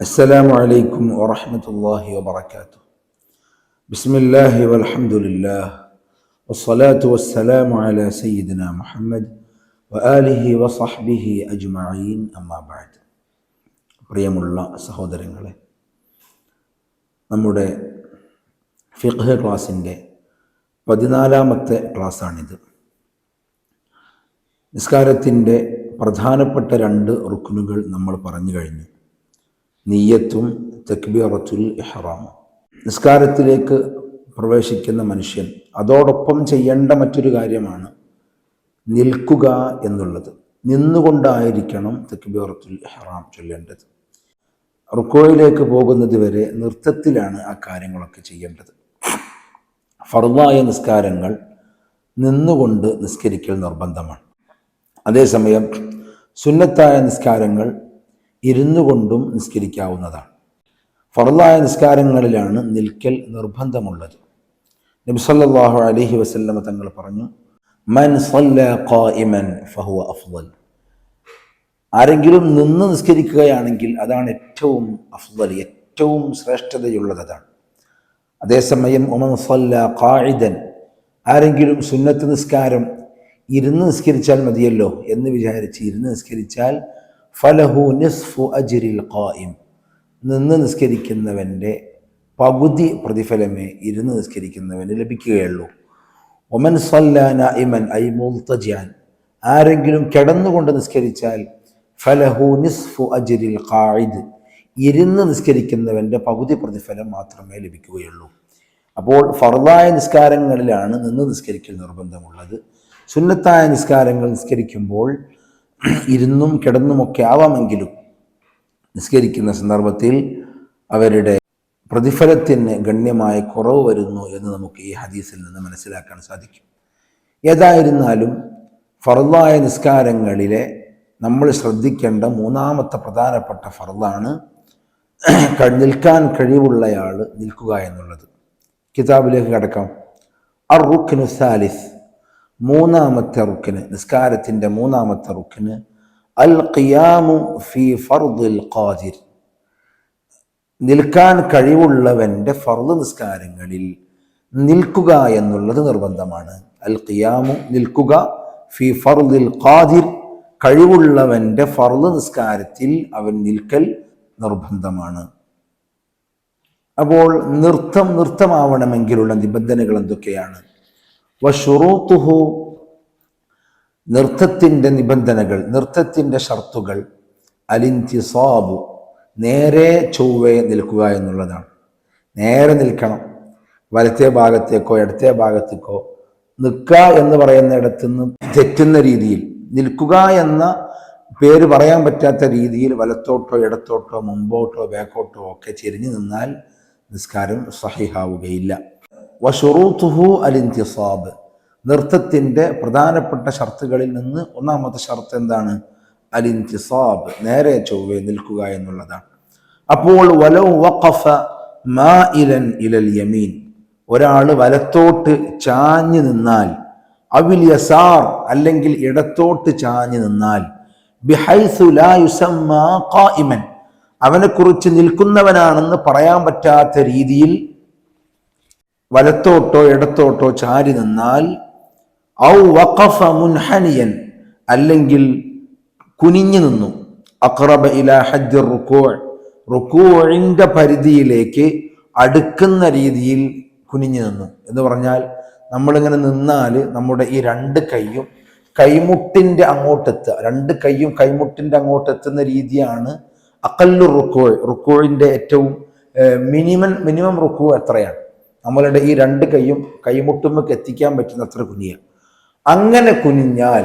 السلام عليكم ورحمة الله وبركاته بسم الله والحمد لله والصلاة والسلام على سيدنا محمد وآله وصحبه أجمعين أما بعد പ്രിയമുള്ള സഹോദരങ്ങളെ നമ്മുടെ ഫിഖ് ക്ലാസ്സിൻ്റെ പതിനാലാമത്തെ ക്ലാസ്സാണിത് നിസ്കാരത്തിൻ്റെ പ്രധാനപ്പെട്ട രണ്ട് റുക്കുനുകൾ നമ്മൾ പറഞ്ഞു കഴിഞ്ഞു നീയത്തും തക്ബീറത്തുൽ ഇഹ്റാം. നിസ്കാരത്തിലേക്ക് പ്രവേശിക്കുന്ന മനുഷ്യൻ അതോടൊപ്പം ചെയ്യേണ്ട മറ്റൊരു കാര്യമാണ് നിൽക്കുക എന്നുള്ളത്. നിന്നുകൊണ്ടായിരിക്കണം തക്ബീറത്തുൽ ഇഹ്റാം ചൊല്ലേണ്ടത്. റുക്കോയിലേക്ക് പോകുന്നത് വരെ നൃത്തത്തിലാണ് ആ കാര്യങ്ങളൊക്കെ ചെയ്യേണ്ടത്. ഫർദായ നിസ്കാരങ്ങൾ നിന്നുകൊണ്ട് നിസ്കരിക്കൽ നിർബന്ധമാണ്. അതേസമയം സുന്നത്തായ നിസ്കാരങ്ങൾ ഇരുന്നു കൊണ്ടും നിസ്കരിക്കാവുന്നതാണ്. ഫറലായ നിസ്കാരങ്ങളിലാണ് നിൽക്കൽ നിർബന്ധമുള്ളത്. നബി സല്ലല്ലാഹു അലൈഹി വസല്ലമ തങ്ങൾ പറഞ്ഞു മൻ ഫഹുവ അഫ്ദൽ. ആരെങ്കിലും നിന്ന് നിസ്കരിക്കുകയാണെങ്കിൽ അതാണ് ഏറ്റവും അഫ്ദൽ ഏറ്റവും ശ്രേഷ്ഠതയുള്ളത് അതാണ് അതേസമയം ഉമൻ സല്ല ഖായിദൻ ആരെങ്കിലും സുന്നത്ത് നിസ്കാരം ഇരുന്ന് നിസ്കരിച്ചാൽ മതിയല്ലോ എന്ന് വിചാരിച്ച് ഇരുന്ന് നിസ്കരിച്ചാൽ ഫലഹു നിസ്ഫു അജിരിൽ ഖായിം. നിന്ന് നിസ്കരിക്കുന്നവന്റെ പകുതി പ്രതിഫലമേ ഇരുന്ന് നിസ്കരിക്കുന്നവന് ലഭിക്കുകയുള്ളൂ. ഒമൻ സല്ലാന ഇമൻ ഐ മുൽത്തജാൻ ആരെങ്കിലും കിടന്നുകൊണ്ട് നിസ്കരിച്ചാൽ ഫലഹു നിസ്ഫു അജിരിൽ ഖായിദ്. ഇരുന്ന് നിസ്കരിക്കുന്നവന്റെ പകുതി പ്രതിഫലം മാത്രമേ ലഭിക്കുകയുള്ളൂ. അപ്പോൾ ഫർദായ നിസ്കാരങ്ങളിലാണ് നിന്ന് നിസ്കരിക്കൽ നിർബന്ധമുള്ളത്. സുന്നത്തായ നിസ്കാരങ്ങൾ നിസ്കരിക്കുമ്പോൾ ഇരുന്നും കിടന്നുമൊക്കെ ആവാമെങ്കിലും നിസ്കരിക്കുന്ന സന്ദർഭത്തിൽ അവരുടെ പ്രതിഫലത്തിന് ഗണ്യമായ കുറവ് വരുന്നു എന്ന് നമുക്ക് ഈ ഹദീസിൽ നിന്ന് മനസ്സിലാക്കാൻ സാധിക്കും. ഏതായിരുന്നാലും ഫറുദായ നിസ്കാരങ്ങളിലെ നമ്മൾ ശ്രദ്ധിക്കേണ്ട മൂന്നാമത്തെ പ്രധാനപ്പെട്ട ഫറുദാണ് നിൽക്കാൻ കഴിവുള്ളയാൾ നിൽക്കുക എന്നുള്ളത്. കിതാബിലേക്ക് കിടക്കാം. അർ റുഖ്നു സാലിസ്. മൂന്നാമത്തെ റുക്കിന് നിസ്കാരത്തിന്റെ മൂന്നാമത്തെ റുക്കിന് അൽ ഖിയാമു ഫി ഫർദുൽ ഖാദിർ. നിൽക്കാൻ കഴിവുള്ളവന്റെ ഫർദ് നിസ്കാരങ്ങളിൽ നിൽക്കുക എന്നുള്ളത് നിർബന്ധമാണ്. അൽ ഖിയാമു നിൽക്കുക ഫി ഫർദുൽ ഖാദിർ കഴിവുള്ളവന്റെ ഫർദ് നിസ്കാരത്തിൽ അവൻ നിൽക്കൽ നിർബന്ധമാണ്. അപ്പോൾ നൃത്തം നൃത്തമാവണമെങ്കിലുള്ള നിബന്ധനകൾ എന്തൊക്കെയാണ്? വഷുറൂത്തുഹു നൃത്തത്തിന്റെ നിബന്ധനകൾ നൃത്തത്തിന്റെ ഷർത്തുകൾ അലിൻതിസാബു നേരെ ചൊവ്വേ നിൽക്കുക എന്നുള്ളതാണ്. നേരെ നിൽക്കണം. വലത്തെ ഭാഗത്തേക്കോ ഇടത്തെ ഭാഗത്തേക്കോ നിൽക്കുക എന്ന് പറയുന്നിടത്തു നിന്ന് തെറ്റുന്ന രീതിയിൽ നിൽക്കുക എന്ന പേര് പറയാൻ പറ്റാത്ത രീതിയിൽ വലത്തോട്ടോ ഇടത്തോട്ടോ മുമ്പോട്ടോ ബാക്കോട്ടോ ഒക്കെ ചെരിഞ്ഞു നിന്നാൽ നിസ്കാരം സഹിഹാവുകയില്ല. വഷുറൂത്തുഹു അലിന്തിസാബ് നൃത്തത്തിന്റെ പ്രധാനപ്പെട്ട ഷർത്തുകളിൽ നിന്ന് ഒന്നാമത്തെ ഷർത്ത് എന്താണ്? അലിന്തിസാബ് നേരെ ചൊവ്വെ നിൽക്കുക എന്നുള്ളതാണ്. അപ്പോൾ വലൗ വഖഫ മാ ഇലൻ ഇലൽ യമീൻ. ഒരാൾ വലത്തോട്ട് ചാഞ്ഞു നിന്നാൽ അവിൽ യസാർ അല്ലെങ്കിൽ ഇടത്തോട്ട് ചാഞ്ഞു നിന്നാൽ ബിഹൈസു ലാ അവനെക്കുറിച്ച് നിൽക്കുന്നവനാണെന്ന് പറയാൻ പറ്റാത്ത രീതിയിൽ വലത്തോട്ടോ ഇടത്തോട്ടോ ചാരി നിന്നാൽ ഔ വഖഫ മുൻഹനിയൻ അല്ലെങ്കിൽ കുനിഞ്ഞു നിന്നു. അക്രബ ഇല ഹജ്ജ് റുക്കോ റുക്കോഴിന്റെ പരിധിയിലേക്ക് അടുക്കുന്ന രീതിയിൽ കുനിഞ്ഞു നിന്നു. എന്ന് പറഞ്ഞാൽ നമ്മളിങ്ങനെ നിന്നാൽ നമ്മുടെ ഈ രണ്ട് കൈയും കൈമുട്ടിന്റെ അങ്ങോട്ടെത്തുക. രണ്ട് കൈയും കൈമുട്ടിന്റെ അങ്ങോട്ടെത്തുന്ന രീതിയാണ് അക്കല്ലു റുക്കോഴ് റുക്കോഴിന്റെ ഏറ്റവും മിനിമം മിനിമം റുക്കോ എത്രയാണ്? നമ്മളുടെ ഈ രണ്ട് കൈയും കൈമുട്ടുമ്പക്ക് എത്തിക്കാൻ പറ്റുന്ന അത്ര കുനിയ. അങ്ങനെ കുനിഞ്ഞാൽ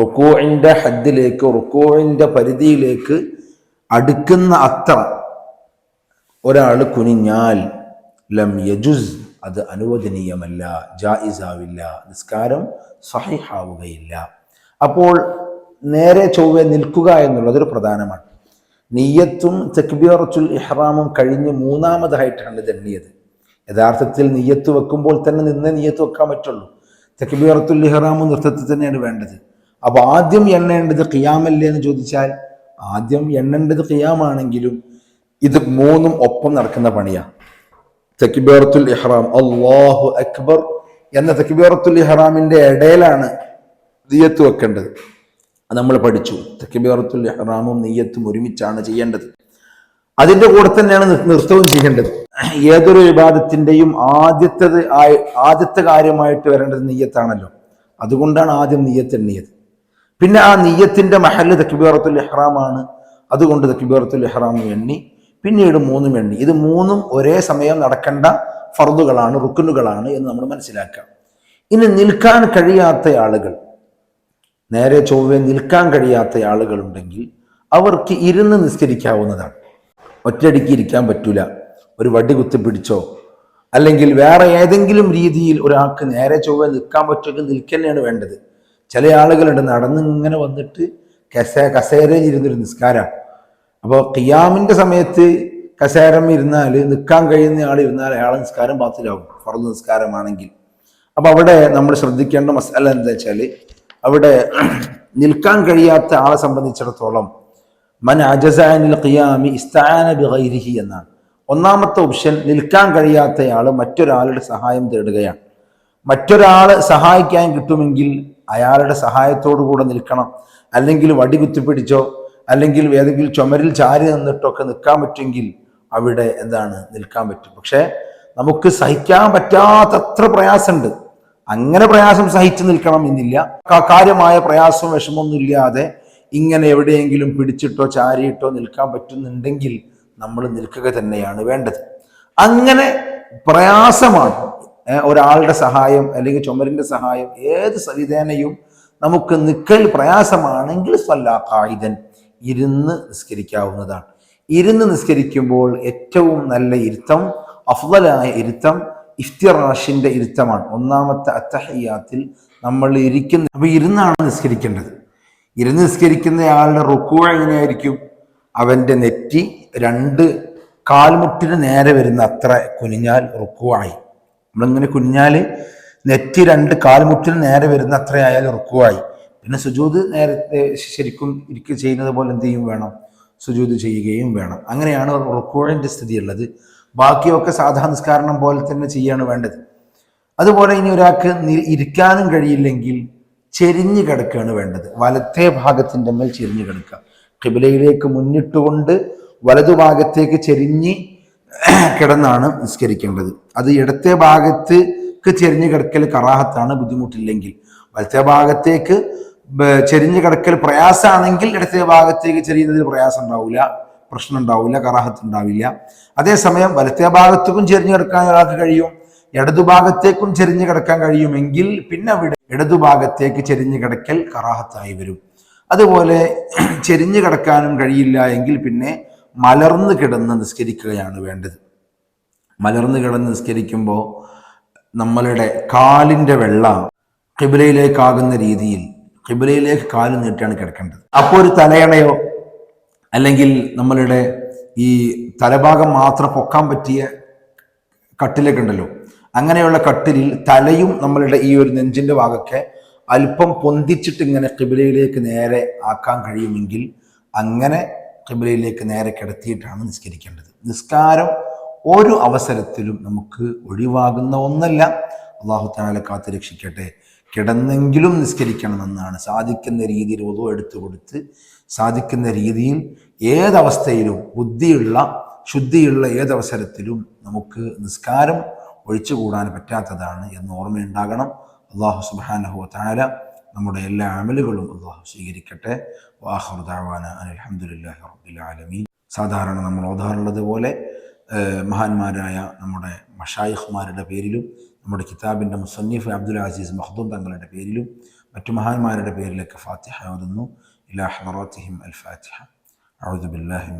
റുക്കോഴിന്റെ ഹദ്ദിലേക്ക് റുക്കോഴിന്റെ പരിധിയിലേക്ക് അടുക്കുന്ന അത്ര ഒരാൾ കുനിഞ്ഞാൽ ലം യജുസ് അത് അനുവദനീയമല്ല ജായിസാവില്ല നിസ്കാരം സഹിഹാവുകയില്ല. അപ്പോൾ നേരെ ചൊവ്വെ നിൽക്കുക എന്നുള്ളതൊരു പ്രധാനമാണ്. നീയത്തും തക്ബീറത്തുൽ ഇഹ്റാമും കഴിഞ്ഞ് മൂന്നാമതായിട്ടാണ് ഇത് എണ്ണിയത്. യഥാർത്ഥത്തിൽ നീയത്ത് വെക്കുമ്പോൾ തന്നെ നിന്നേ നീയത്ത് വെക്കാൻ പറ്റുള്ളൂ. തക്ബീറത്തുൽ ഇഹ്റാമു നൃത്തത്തിൽ തന്നെയാണ് വേണ്ടത്. അപ്പോൾ ആദ്യം എണ്ണേണ്ടത് ഖിയാമല്ലേ എന്ന് ചോദിച്ചാൽ ആദ്യം എണ്ണേണ്ടത് ഖിയാമാണെങ്കിലും ഇത് മൂന്നും ഒപ്പം നടക്കുന്ന പണിയാണ് തക്ബീറത്തുൽ ഇഹ്റാം അള്ളാഹു അക്ബർ എന്ന തക്ബീറത്തുൽ ഇഹ്റാമിന്റെ ഇടയിലാണ് നീയത്ത് വെക്കേണ്ടത്. നമ്മൾ പഠിച്ചു. തക്ബീറത്തുൽ ഇഹ്റാമും നീയത്തും ഒരുമിച്ചാണ് ചെയ്യേണ്ടത്. അതിന്റെ കൂടെ തന്നെയാണ് നൃത്തവും ചെയ്യേണ്ടത്. ഏതൊരു വിവാദത്തിന്റെയും ആദ്യത്തത് ആയി- ആദ്യത്തെ കാര്യമായിട്ട് വരേണ്ടത് നീയത്താണല്ലോ അതുകൊണ്ടാണ് ആദ്യം നീയത്ത് എണ്ണിയത്. പിന്നെ ആ നെയ്യത്തിന്റെ മഹൽ തക്ബീറത്തുൽ ഇഹ്റാമാണ്. അതുകൊണ്ട് തക്ബീറത്തുൽ ഇഹ്റാം എണ്ണി പിന്നീട് മൂന്നും എണ്ണി. ഇത് മൂന്നും ഒരേ സമയം നടക്കേണ്ട ഫർദുകളാണ് റുക്കുനുകളാണ് എന്ന് നമ്മൾ മനസ്സിലാക്കാം ഇനി നിൽക്കാൻ കഴിയാത്ത ആളുകൾ നേരെ ചൊവ്വേ നിൽക്കാൻ കഴിയാത്ത ആളുകളുണ്ടെങ്കിൽ അവർക്ക് ഇരുന്ന് നിസ്കരിക്കാവുന്നതാണ്. ഒറ്റയടിക്ക് ഇരിക്കാൻ പറ്റൂല. ഒരു വടി കുത്തി പിടിച്ചോ. അല്ലെങ്കിൽ വേറെ ഏതെങ്കിലും രീതിയിൽ ഒരാൾക്ക് നേരെ ചൊവ്വ നിൽക്കാൻ പറ്റുമെങ്കിൽ നിൽക്കന്നെയാണ് വേണ്ടത്. ചില ആളുകളുണ്ട് നടന്ന് ഇങ്ങനെ വന്നിട്ട് കസേ കസേരയിൽ ഇരുന്നൊരു നിസ്കാരമാണ് അപ്പോൾ കിയാമിന്റെ സമയത്ത് കസേരം ഇരുന്നാൽ നിൽക്കാൻ കഴിയുന്ന ആൾ ഇരുന്നാൽ അയാളെ നിസ്കാരം പാത്തിലാവും പുറത്ത് നിസ്കാരമാണെങ്കിൽ. അപ്പോൾ അവിടെ നമ്മൾ ശ്രദ്ധിക്കേണ്ട മസാല എന്താ വെച്ചാൽ അവിടെ നിൽക്കാൻ കഴിയാത്ത ആളെ സംബന്ധിച്ചിടത്തോളം ബിഗൈരിഹി എന്നാണ്. ഒന്നാമത്തെ ഓപ്ഷൻ നിൽക്കാൻ കഴിയാത്തയാൾ മറ്റൊരാളുടെ സഹായം തേടുകയാണ്. മറ്റൊരാൾ സഹായിക്കാൻ കിട്ടുമെങ്കിൽ അയാളുടെ സഹായത്തോടു കൂടെ നിൽക്കണം. അല്ലെങ്കിൽ വടി കുത്തിപ്പിടിച്ചോ അല്ലെങ്കിൽ ഏതെങ്കിലും ചുമരിൽ ചാരി നിന്നിട്ടൊക്കെ നിൽക്കാൻ പറ്റുമെങ്കിൽ അവിടെ എന്താണ് നിൽക്കാൻ പറ്റും. പക്ഷേ നമുക്ക് സഹിക്കാൻ പറ്റാത്തത്ര പ്രയാസമുണ്ട്. അങ്ങനെ പ്രയാസം സഹിച്ചു നിൽക്കണം എന്നില്ല. കാര്യമായ പ്രയാസവും വിഷമമൊന്നും ഇല്ലാതെ ഇങ്ങനെ എവിടെയെങ്കിലും പിടിച്ചിട്ടോ ചാരിയിട്ടോ നിൽക്കാൻ പറ്റുന്നുണ്ടെങ്കിൽ നമ്മൾ നിൽക്കുക തന്നെയാണ് വേണ്ടത്. അങ്ങനെ പ്രയാസമാണ് ഒരാളുടെ സഹായം അല്ലെങ്കിൽ ചുമരിന്റെ സഹായം ഏത് സവിധേനയും നമുക്ക് നിൽക്കൽ പ്രയാസമാണെങ്കിൽ സ്വല്ലാ കായിദൻ ഇരുന്ന് നിസ്കരിക്കാവുന്നതാണ്. ഇരുന്ന് നിസ്കരിക്കുമ്പോൾ ഏറ്റവും നല്ല ഇരുത്തം അഫ്ദലായ ഇരുത്തം ഇഫ്തിറാഷിന്റെ ഇരുത്തമാണ്. ഒന്നാമത്തെ അത്തഹയ്യാത്തിൽ നമ്മൾ ഇരിക്കുന്ന അപ്പോൾ ഇരുന്നാണ് നിസ്കരിക്കേണ്ടത്. ഇരുന്ന് നിസ്കരിക്കുന്നയാളുടെ റുക്കു എങ്ങനെയായിരിക്കും? അവന്റെ നെറ്റി രണ്ട് കാൽമുട്ടിന് നേരെ വരുന്ന അത്ര കുനിഞ്ഞാൽ റുക്കുവായി. നമ്മളിങ്ങനെ കുനിഞ്ഞാൽ നെറ്റി രണ്ട് കാൽമുട്ടിന് നേരെ വരുന്ന അത്രയായാൽ റുക്കുവായി. പിന്നെ സുജൂത് നേരത്തെ ശരിക്കും ഇരിക്കുക ചെയ്യുന്നത് പോലെ എന്ത് ചെയ്യും വേണം? സുജൂത് ചെയ്യുകയും വേണം. അങ്ങനെയാണ് റുക്കുവിന്റെ സ്ഥിതി ഉള്ളത് ബാക്കിയൊക്കെ സാധാരണ നിസ്കാരണം പോലെ തന്നെ ചെയ്യാണ് വേണ്ടത്. അതുപോലെ ഇനി ഒരാൾക്ക് ഇരിക്കാനും കഴിയില്ലെങ്കിൽ ചെരിഞ്ഞു കിടക്കുകയാണ് വേണ്ടത്. വലത്തെ ഭാഗത്തിന്റെ മേൽ ചെരിഞ്ഞു കിടക്കുക. കിബിലയിലേക്ക് മുന്നിട്ടുകൊണ്ട് വലതുഭാഗത്തേക്ക് ചെരിഞ്ഞ് കിടന്നാണ് നിസ്കരിക്കേണ്ടത്. അത് ഇടത്തെ ഭാഗത്തേക്ക് ചെരിഞ്ഞു കിടക്കൽ കറാഹത്താണ് ബുദ്ധിമുട്ടില്ലെങ്കിൽ. വലത്തെ ഭാഗത്തേക്ക് ചെരിഞ്ഞു കിടക്കൽ പ്രയാസമാണെങ്കിൽ ഇടത്തെ ഭാഗത്തേക്ക് ചെരിയുന്നതിൽ പ്രയാസം ഉണ്ടാവില്ല പ്രശ്നം ഉണ്ടാവില്ല കറാഹത്ത് ഉണ്ടാവില്ല. അതേസമയം വലത്തെ ഭാഗത്തേക്കും ചെരിഞ്ഞു കിടക്കാൻ ഒരാൾക്ക് കഴിയും. ഇടതുഭാഗത്തേക്കും ചെരിഞ്ഞു കിടക്കാൻ കഴിയുമെങ്കിൽ പിന്നെ അവിടെ ഇടതുഭാഗത്തേക്ക് ചെരിഞ്ഞു കിടക്കൽ കറാഹത്തായി വരും. അതുപോലെ ചെരിഞ്ഞു കിടക്കാനും കഴിയില്ല എങ്കിൽ പിന്നെ മലർന്നു കിടന്ന് നിസ്കരിക്കുകയാണ് വേണ്ടത്. മലർന്നു കിടന്ന് നിസ്കരിക്കുമ്പോൾ നമ്മളുടെ കാലിന്റെ വെള്ള കിബിലയിലേക്കാകുന്ന രീതിയിൽ കിബിലയിലേക്ക് കാൽ നീട്ടിയാണ് കിടക്കേണ്ടത്. അപ്പോൾ ഒരു തലയണയോ അല്ലെങ്കിൽ നമ്മളുടെ ഈ തലഭാഗം മാത്രം പൊക്കാൻ പറ്റിയ കട്ടിലൊക്കെ ഉണ്ടല്ലോ അങ്ങനെയുള്ള കട്ടിലിൽ തലയും നമ്മളുടെ ഈ ഒരു നെഞ്ചിന്റെ ഭാഗമൊക്കെ അല്പം പൊന്തിച്ചിട്ട് ഇങ്ങനെ കിബിലയിലേക്ക് നേരെ ആക്കാൻ കഴിയുമെങ്കിൽ അങ്ങനെ കിബിലയിലേക്ക് നേരെ കിടത്തിയിട്ടാണ് നിസ്കരിക്കേണ്ടത്. നിസ്കാരം ഒരു അവസരത്തിലും നമുക്ക് ഒഴിവാകുന്ന ഒന്നല്ല. അള്ളാഹു താല കാത്ത് രക്ഷിക്കട്ടെ. കിടന്നെങ്കിലും നിസ്കരിക്കണമെന്നാണ്. സാധിക്കുന്ന രീതിയിൽ ഒതു എടുത്തു കൊടുത്ത് സാധിക്കുന്ന രീതിയിൽ ഏതവസ്ഥയിലും ബുദ്ധിയുള്ള ശുദ്ധിയുള്ള ഏതവസരത്തിലും നമുക്ക് നിസ്കാരം ഒഴിച്ചുകൂടാൻ പറ്റാത്തതാണ് എന്ന് ഓർമ്മയുണ്ടാകണം. അള്ളാഹു സുബാനഹു താര നമ്മുടെ എല്ലാ അമലുകളും അള്ളാഹു സ്വീകരിക്കട്ടെ. വാഹുർ സാധാരണ നമ്മൾ ഓതാറുള്ളതുപോലെ മഹാന്മാരായ നമ്മുടെ മഷായിഖുമാരുടെ പേരിലും നമ്മുടെ കിതാബിന്റെ മുസന്നീഫ് അബ്ദുൽ അസീസ് മഹ്ദൂം തങ്ങളുടെ പേരിലും മറ്റു മഹാന്മാരുടെ പേരിലൊക്കെ ഫാത്തിഹ ഓതുന്നു. ഇലാ അൽ ഫാത്തിഹ. അഴുദുബില്ലാഹിം